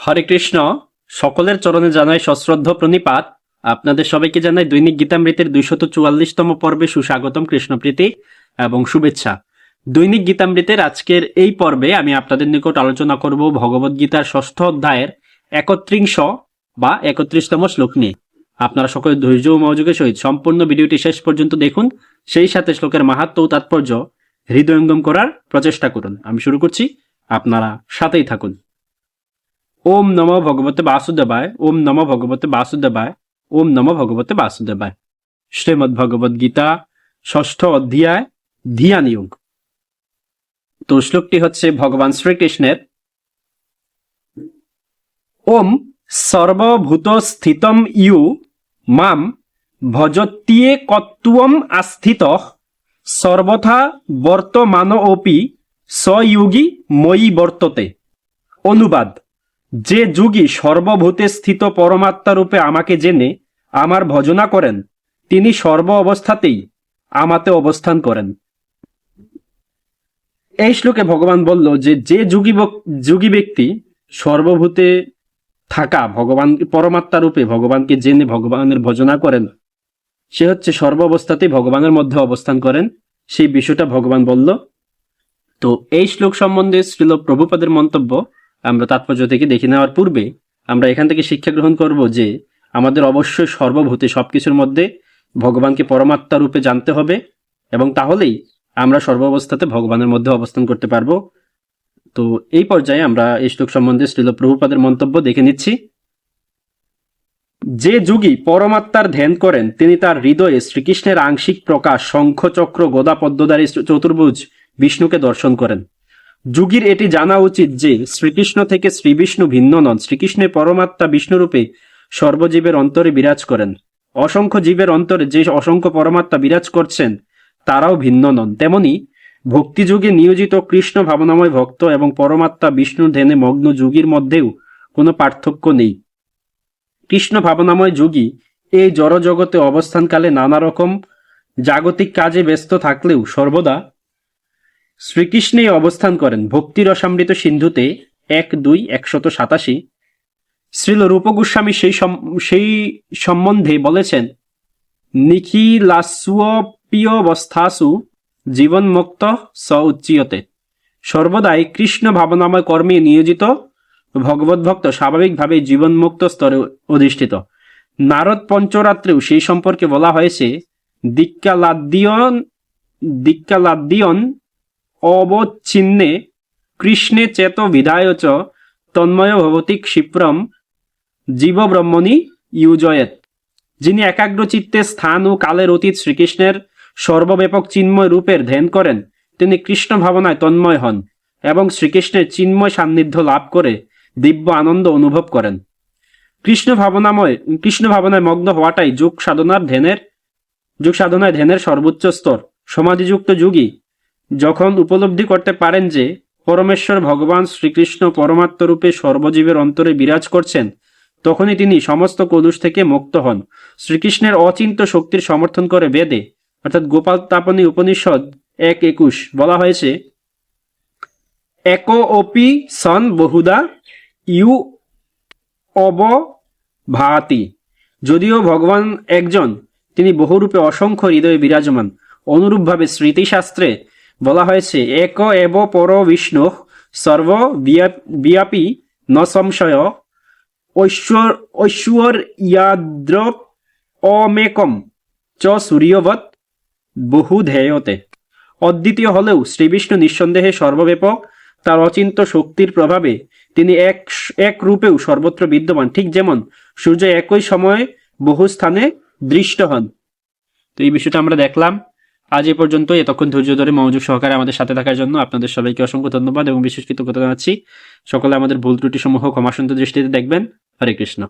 হরে কৃষ্ণ, সকলের চরণে জানাই সশ্রদ্ধ প্রণিপাত। আপনাদের সবাইকে জানাই দৈনিক গীতামৃতের দুইশত চুয়াল্লিশতম পর্বে সুস্বাগতম কৃষ্ণপ্রীতি এবং শুভেচ্ছা। দৈনিক গীতামৃতের আজকের এই পর্বে আমি আপনাদের নিকট আলোচনা করব ভগবদ গীতার ষষ্ঠ অধ্যায়ের একত্রিংশ বা একত্রিশতম শ্লোক নিয়ে। আপনারা সকলে ধৈর্য ও মনোযোগের সহিত সম্পূর্ণ ভিডিওটি শেষ পর্যন্ত দেখুন, সেই সাথে শ্লোকের মাহাত্ম ও তাৎপর্য হৃদয়ঙ্গম করার প্রচেষ্টা করুন। আমি শুরু করছি, আপনারা সাথেই থাকুন। ওম নম ভগবতে বাসুদেবায়, ওম নম ভগবতে বাসুদেবায়, ওম নম ভগবতে বাসুদেবায়। শ্রীমদ ভগবদ গীতা ষষ্ঠ অধ্যায়, ধিয়ান যোগ। তো শ্লোকটি হচ্ছে ভগবান শ্রীকৃষ্ণের, ওম সর্বভূত স্থিতম ইউ মাম ভজত্যিয়ে কত্বম আস্থিত সর্বথা বর্তমান অপি সয়োগী ময়ী বর্ততে। অনুবাদ। যে যোগী সর্বভূতে স্থিত পরমাত্মা রূপে আমাকে জেনে আমার ভজনা করেন, তিনি সর্ব অবস্থাতেই আমাতে অবস্থান করেন। এই শ্লোকে ভগবান বলল যে যে যোগী যোগী ব্যক্তি সর্বভূতে থাকা ভগবান, পরমাত্মা রূপে ভগবানকে জেনে ভগবানের ভজনা করেন, সে হচ্ছে সর্ব অবস্থাতেই ভগবানের মধ্যে অবস্থান করেন। সেই বিষয়টা ভগবান বলল। তো এই শ্লোক সম্বন্ধে শ্রীল প্রভুপাদের মন্তব্য আমরা তাৎপর্য থেকে দেখে নেওয়ার পূর্বে আমরা এখান থেকে শিক্ষা গ্রহণ করব যে আমাদের অবশ্যই সর্বভূতে সবকিছুর মধ্যে ভগবানকে পরমাত্মা রূপে জানতে হবে এবং তাহলেই আমরা সর্বাবস্থাতে ভগবানের মধ্যে অবস্থান করতে পারব। তো এই পর্যায়ে আমরা এই শ্লোক সম্বন্ধে শ্রীল প্রভুপাদের মন্তব্য দেখে নিচ্ছি। যে যুগী পরমাত্মার ধ্যান করেন, তিনি তার হৃদয়ে শ্রীকৃষ্ণের আংশিক প্রকাশ শঙ্খ চক্র গদা পদ্মধারী চতুর্ভুজ বিষ্ণুকে দর্শন করেন। যুগীর এটি জানা উচিত যে শ্রীকৃষ্ণ থেকে শ্রীবিষ্ণু ভিন্ন নন। শ্রীকৃষ্ণের পরমাত্মা বিষ্ণুরূপে সর্বজীবের অন্তরে বিরাজ করেন। অসংখ্য জীবের অন্তরে যে অসংখ্য পরমাত্মা বিরাজ করছেন, তারাও ভিন্ন নন। তেমনি ভক্তিযুগে নিয়োজিত কৃষ্ণ ভাবনাময় ভক্ত এবং পরমাত্মা বিষ্ণুর ধ্যানে মগ্ন যুগীর মধ্যেও কোনো পার্থক্য নেই। কৃষ্ণ ভাবনাময় যোগী এই জড়জগতে অবস্থানকালে নানা রকম জাগতিক কাজে ব্যস্ত থাকলেও সর্বদা শ্রীকৃষ্ণেই অবস্থান করেন ভক্তি রসামৃত সিন্ধুতে এক দুই একশত সাতাশি। শ্রীল রূপ গোস্বামী সেই সেই সম্বন্ধে বলেছেন নিখিলাস্বপ্রিয়বস্থাসু জীবনমুক্ত স উচ্চিয়তে। সর্বদাই কৃষ্ণ ভাবনাময় কর্মে নিয়োজিত, ভগবত ভক্ত স্বাভাবিকভাবে জীবনমুক্ত স্তরে অধিষ্ঠিত। নারদ পঞ্চরাত্রেও সেই সম্পর্কে বলা হয়েছে, দিক্কালাদ্দিয়ন দিক্কালাদ্দিয়ন অবচ্ছিন্নে কৃষ্ণে চেত বিধায় চ তন্ময় ভবতি ক্ষিপ্রম জীবব্রহ্মণি ইউজয়েত। যিনি একাগ্র চিত্তে স্থান ও কালের অতীত শ্রীকৃষ্ণের সর্বব্যাপক চিন্ময় রূপের ধ্যান করেন, তিনি কৃষ্ণ ভাবনায় তন্ময় হন এবং শ্রীকৃষ্ণের চিন্ময় সান্নিধ্য লাভ করে দিব্য আনন্দ অনুভব করেন। কৃষ্ণ ভাবনাময়, কৃষ্ণ ভাবনায় মগ্ন হওয়াটাই যোগ সাধনার ধ্যানের, যোগ সাধনায় ধ্যানের সর্বোচ্চ স্তর। সমাধিযুক্ত যোগী যখন উপলব্ধি করতে পারেন যে পরমেশ্বর ভগবান শ্রীকৃষ্ণ পরমাত্ম রূপে সর্বজীবের অন্তরে বিরাজ করছেন, তখনই তিনি সমস্ত কলুষ থেকে মুক্ত হন। শ্রীকৃষ্ণের অচিন্ত শক্তির সমর্থন করে বেদে, অর্থাৎ গোপাল তাপনী উপনিষদ এক একুশ, বলা হয়েছে, এক অপি সন বহুদা ইউ অবভাতি। যদিও ভগবান একজন, তিনি বহুরূপে অসংখ্য হৃদয়ে বিরাজমান। অনুরূপভাবে স্মৃতিশাস্ত্রে বলা হয়েছে, এক এব পর বিষ্ণু, সর্ব বিয়াপী ন সংশয়, ঐশ্বর ঐশ্বর ইয়াদ্র অমেকম, চ সূর্যবৎ বহু ধেয়তে অদ্বিতীয় হলেও শ্রীবিষ্ণু নিঃসন্দেহে সর্বব্যাপক, তার অচিন্ত শক্তির প্রভাবে তিনি এক এক রূপেও সর্বত্র বিদ্যমান। ঠিক যেমন সূর্য একই সময়ে বহু স্থানে দৃষ্ট হন। তো এই বিষয়টা আমরা দেখলাম। আজ এ পর্যন্ত এতক্ষণ ধৈর্য ধরে মনোযোগ সহকারে আমাদের সাথে থাকার জন্য আপনাদের সবাইকে অসংখ্য ধন্যবাদ এবং বিশেষ কৃতজ্ঞতা জানাচ্ছি। সকলে আমাদের ভুল ত্রুটি সমূহ ক্ষমাসন্ত দৃষ্টিতে দেখবেন। হরে কৃষ্ণ।